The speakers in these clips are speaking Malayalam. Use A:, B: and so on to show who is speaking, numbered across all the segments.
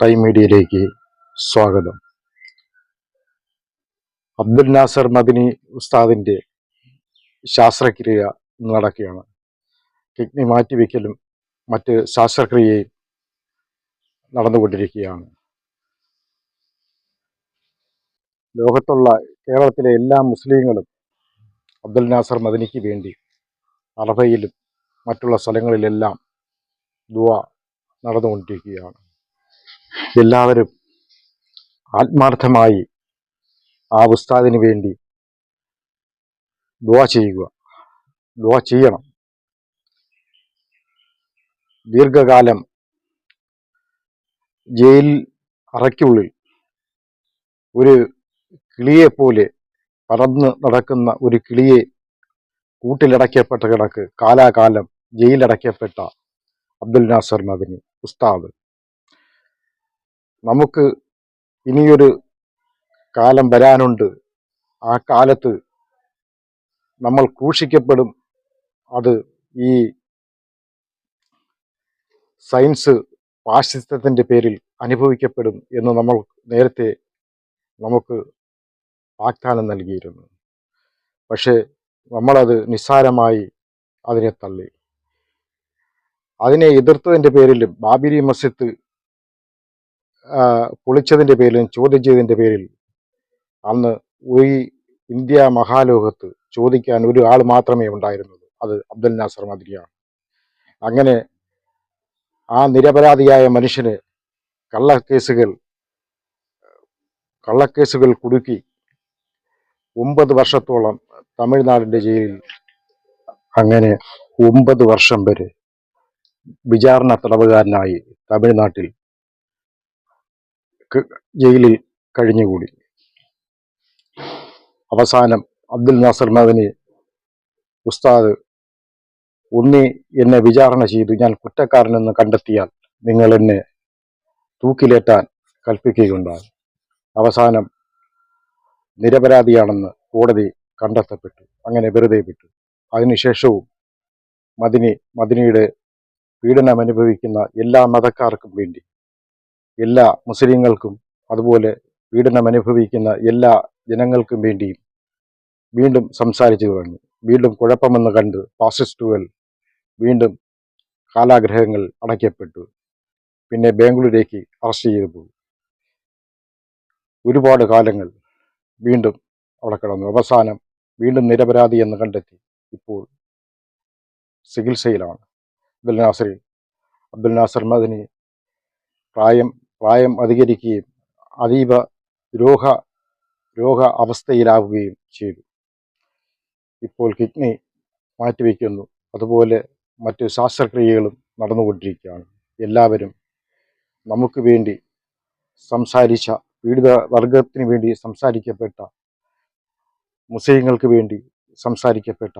A: ടൈം മീഡിയയിലേക്ക് സ്വാഗതം. അബ്ദുൽ നാസർ മദിനി ഉസ്താദിന്റെ ശാസ്ത്രക്രിയ നടക്കുകയാണ്. കിഡ്നി മാറ്റിവെക്കലും മറ്റ് ശാസ്ത്രക്രിയയും നടന്നുകൊണ്ടിരിക്കുകയാണ്. ലോകത്തുള്ള കേരളത്തിലെ എല്ലാ മുസ്ലിങ്ങളും അബ്ദുൽ നാസർ മദിനിക്ക് വേണ്ടി അറബയിലും മറ്റുള്ള സ്ഥലങ്ങളിലെല്ലാം ദുവ നടന്നുകൊണ്ടിരിക്കുകയാണ്. എല്ലാവരും ആത്മാർത്ഥമായി ആ ഉസ്താദിന് വേണ്ടി ദുവാ ചെയ്യുക. ദുവാ ചെയ്യണം. ദീർഘകാലം ജയിൽ അറയ്ക്കുള്ളിൽ ഒരു കിളിയെപ്പോലെ പറന്ന് നടക്കുന്ന ഒരു കിളിയെ കൂട്ടിലടയ്ക്കപ്പെട്ട കിടക്ക് കാലാകാലം ജയിലടയ്ക്കപ്പെട്ട അബ്ദുൽ നാസർ മദനി ഉസ്താദ്. നമുക്ക് ഇനിയൊരു കാലം വരാനുണ്ട്. ആ കാലത്ത് നമ്മൾ ക്രൂശിക്കപ്പെടും. അത് ഈ സയൻസ് പാശ്ചിത്യത്തിന്റെ പേരിൽ അനുഭവിക്കപ്പെടും എന്ന് നമ്മൾ നേരത്തെ നമുക്ക് വാഗ്ദാനം നൽകിയിരുന്നു. പക്ഷേ നമ്മളത് നിസ്സാരമായി അതിനെ തള്ളി. അതിനെ എതിർത്തതിന്റെ പേരിലും ബാബിരി മസ്ജിദ് പൊളിച്ചതിന്റെ പേരിലും ചോദ്യം ചെയ്തതിന്റെ പേരിൽ അന്ന് ഈ ഇന്ത്യ മഹാലോകത്ത് ചോദിക്കാൻ ഒരു ആൾ മാത്രമേ ഉണ്ടായിരുന്നുള്ളൂ. അത് അബ്ദുൽ നാസർ മദ്രിയാണ് അങ്ങനെ ആ നിരപരാധിയായ മനുഷ്യന് കള്ളക്കേസുകൾ കള്ളക്കേസുകൾ കുടുക്കി ഒമ്പത് വർഷത്തോളം തമിഴ്നാടിന്റെ ജയിലിൽ അങ്ങനെ ഒമ്പത് വർഷം വരെ വിചാരണ തടവുകാരനായി തമിഴ്നാട്ടിൽ ജയിലിൽ കഴിഞ്ഞുകൂടി. അവസാനം അബ്ദുൽ നാസർ മദനി ഉസ്താദ് ഉണ്ണി എന്നെ വിചാരണ ചെയ്തു. ഞാൻ കുറ്റക്കാരനെന്ന് കണ്ടെത്തിയാൽ നിങ്ങൾ എന്നെ തൂക്കിലേറ്റാൻ കൽപ്പിക്കുകയുണ്ടായി. അവസാനം നിരപരാധിയാണെന്ന് കോടതി കണ്ടെത്തപ്പെട്ടു. അങ്ങനെ വെറുതെ വിട്ടു. അതിനുശേഷവും മദിനി മദിനിയുടെ പീഡനം അനുഭവിക്കുന്ന എല്ലാ മതക്കാർക്കും വേണ്ടി എല്ലാ മുസ്ലിങ്ങൾക്കും അതുപോലെ പീഡനം അനുഭവിക്കുന്ന എല്ലാ ജനങ്ങൾക്കും വേണ്ടിയും വീണ്ടും സംസാരിച്ചു തുടങ്ങി. വീണ്ടും കുഴപ്പമെന്ന് കണ്ട് ഫാസിസ്റ്റുകൾ വീണ്ടും കാലാഗ്രഹങ്ങൾ അടയ്ക്കപ്പെട്ടു. പിന്നെ ബാംഗ്ലൂരേക്ക് അറസ്റ്റ് ചെയ്തു പോയി. ഒരുപാട് കാലങ്ങൾ വീണ്ടും അവിടെ കിടന്നു. അവസാനം വീണ്ടും നിരപരാധി എന്ന് കണ്ടെത്തി. ഇപ്പോൾ ചികിത്സയിലാണ്. അബ്ദുൽ നാസറിൽ അബ്ദുൽ നാസർ മദനി പ്രായം പ്രായം അധികരിക്കുകയും അതീവ രോഗ രോഗ അവസ്ഥയിലാവുകയും ചെയ്തു. ഇപ്പോൾ കിഡ്നി മാറ്റിവെക്കുന്നു. അതുപോലെ മറ്റ് ശാസ്ത്രക്രിയകളും നടന്നുകൊണ്ടിരിക്കുകയാണ്. എല്ലാവരും നമുക്ക് വേണ്ടി സംസാരിച്ച പീഡിത വർഗത്തിന് വേണ്ടി സംസാരിക്കപ്പെട്ട മുസ്ലിങ്ങൾക്ക് വേണ്ടി സംസാരിക്കപ്പെട്ട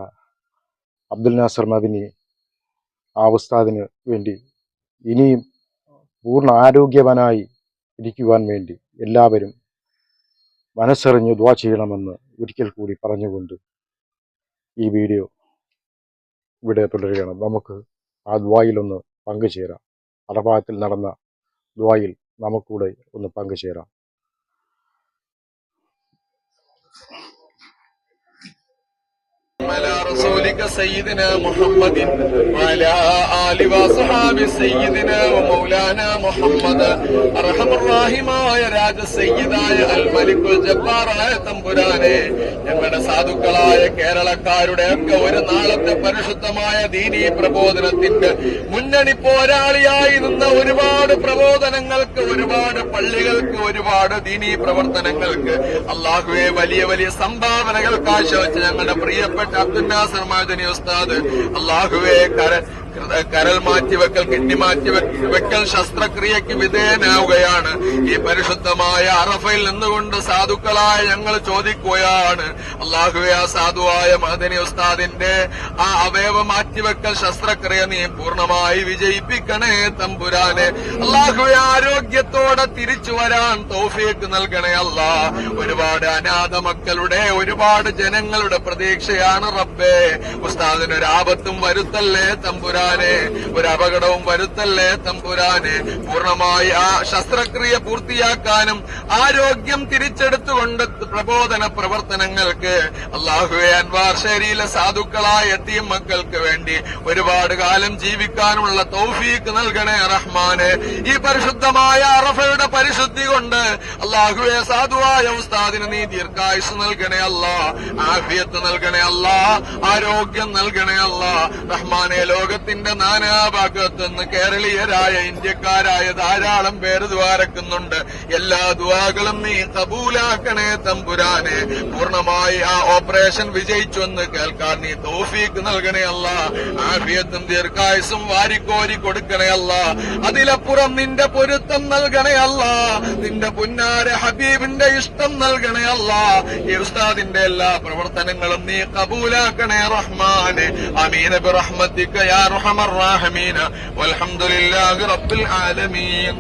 A: അബ്ദുൽ നാസർ മദിനി ആ ഉസ്താദിന് വേണ്ടി ഇനിയും പൂർണ്ണ ആരോഗ്യവാനായി ഇരിക്കുവാൻ വേണ്ടി എല്ലാവരും മനസ്സറിഞ്ഞ് ദ്വാ ചെയ്യണമെന്ന് ഒരിക്കൽ കൂടി പറഞ്ഞുകൊണ്ട് ഈ വീഡിയോ ഇവിടെ തുടരുകയാണ് നമുക്ക് ആ ദ്വായിലൊന്ന് പങ്കുചേരാം അറബാത്തിൽ നടന്ന ദ്വായിൽ നമുക്കൂടെ ഒന്ന് പങ്കുചേരാം
B: على رسولك سيدنا محمد وعلى آل وصحاب سيدنا ومولانا മുഹമ്മദ്. അർഹമറാഹിമായ രാജ സയ്യിദായ അൽ മലിക്കുൽ ജബ്ബാറായ തമ്പുരാനെ ഞങ്ങളുടെ സാധുക്കളായ കേരളക്കാരുടെ ഒക്കെ ഒരു നാളത്തെ പരിശുദ്ധമായ ദീനി പ്രബോധനത്തിന്റെ മുന്നണി പോരാളിയായി നിന്ന ഒരുപാട് പ്രബോധനങ്ങൾക്ക് ഒരുപാട് പള്ളികൾക്ക് ഒരുപാട് ദീനി പ്രവർത്തനങ്ങൾക്ക് അള്ളാഹുവെ വലിയ വലിയ സംഭാവനകൾ കാഴ്ചവെച്ച് ഞങ്ങളുടെ പ്രിയപ്പെട്ട അബ്ദുൽ നാസർ ഉസ്താദ് അള്ളാഹുവെ കര കരൽ മാറ്റിവെക്കൽ കിഡ്നി മാറ്റിവെക്കൽ ശസ്ത്രക്രിയക്ക് വിധേയനാവുകയാണ്. ഈ പരിശുദ്ധമായ അറഫയിൽ നിന്നുകൊണ്ട് സാധുക്കളായ ഞങ്ങൾ ചോദിക്കുകയാണ് അള്ളാഹുവെ ആ സാധുവായ മദനി ഉസ്താദിന്റെ ആ അവയവ മാറ്റിവെക്കൽ ശസ്ത്രക്രിയ നീ പൂർണമായി വിജയിപ്പിക്കണേ തമ്പുരാനെ. അള്ളാഹുവെ ആരോഗ്യത്തോടെ തിരിച്ചു വരാൻ തോഫിയേക്ക് നൽകണേ അല്ല. ഒരുപാട് അനാഥ മക്കളുടെ ഒരുപാട് ജനങ്ങളുടെ പ്രതീക്ഷയാണ് റബ്ബേ. ഉസ്താദിനൊരാപത്തും വരുത്തല്ലേ തമ്പുരാനെ തമ്പുരാനെ ഒരു അപകടവും വരുത്തല്ലേ തമ്പുരാനെ? പൂർണമായി ആ ശസ്ത്രക്രിയ പൂർത്തിയാക്കാനും ആരോഗ്യം തിരിച്ചെടുത്തുകൊണ്ട് പ്രബോധന പ്രവർത്തനങ്ങൾക്ക് അള്ളാഹുവെ അൻവാർ ശരിയിലെ സാധുക്കളായ എത്തിയ മക്കൾക്ക് വേണ്ടി ഒരുപാട് കാലം ജീവിക്കാനുള്ള തൗഫീക്ക് നൽകണേ റഹ്മാന്. ഈ പരിശുദ്ധമായ അറഫയുടെ പരിശുദ്ധി കൊണ്ട് അള്ളാഹുവെ സാധുവായ ഉസ്താദിന് നീ ദീർഘായുസ് നൽകണേ അല്ല ആഫിയത്ത് നൽകണേ അല്ല ആരോഗ്യം നൽകണേ അല്ല. റഹ്മാനെ ലോകത്തിന്റെ നാനാഭാഗത്ത് നിന്ന് കേരളീയരായ ഇന്ത്യക്കാരായ ധാരാളം പേര് ദ്വാരക്കുന്നുണ്ട്. എല്ലാ ദ്വാകളും നീ കബൂലാക്കണേ തമ്പുരാനെ. പൂർണമായി ആ ഓപ്പറേഷൻ വിജയിച്ചു എന്ന് കേൾക്കാൻ നീ തോഫീക്ക് നൽകണേ അല്ല. ആഫിയത്തും ദീർഘായുസും വാരിക്കോരി കൊടുക്കണേ അല്ല. അതിലപ്പുറം നിന്റെ പൊരുത്തം നൽകണേ അല്ല. നിന്റെ പുന്നാര ഹബീബിന്റെ ഇഷ്ടം നൽകണേ അല്ല. ഉസ്താദിന്റെ എല്ലാ പ്രവർത്തനങ്ങളും നീ കബൂലാക്കണേ റഹ്മാനെ. അമീനബ് റഹ്മത്തിക്ക് യാ റഹമർ റാഹിമീന വൽഹംദുലില്ലാഹി റബ്ബിൽ ആലമീൻ.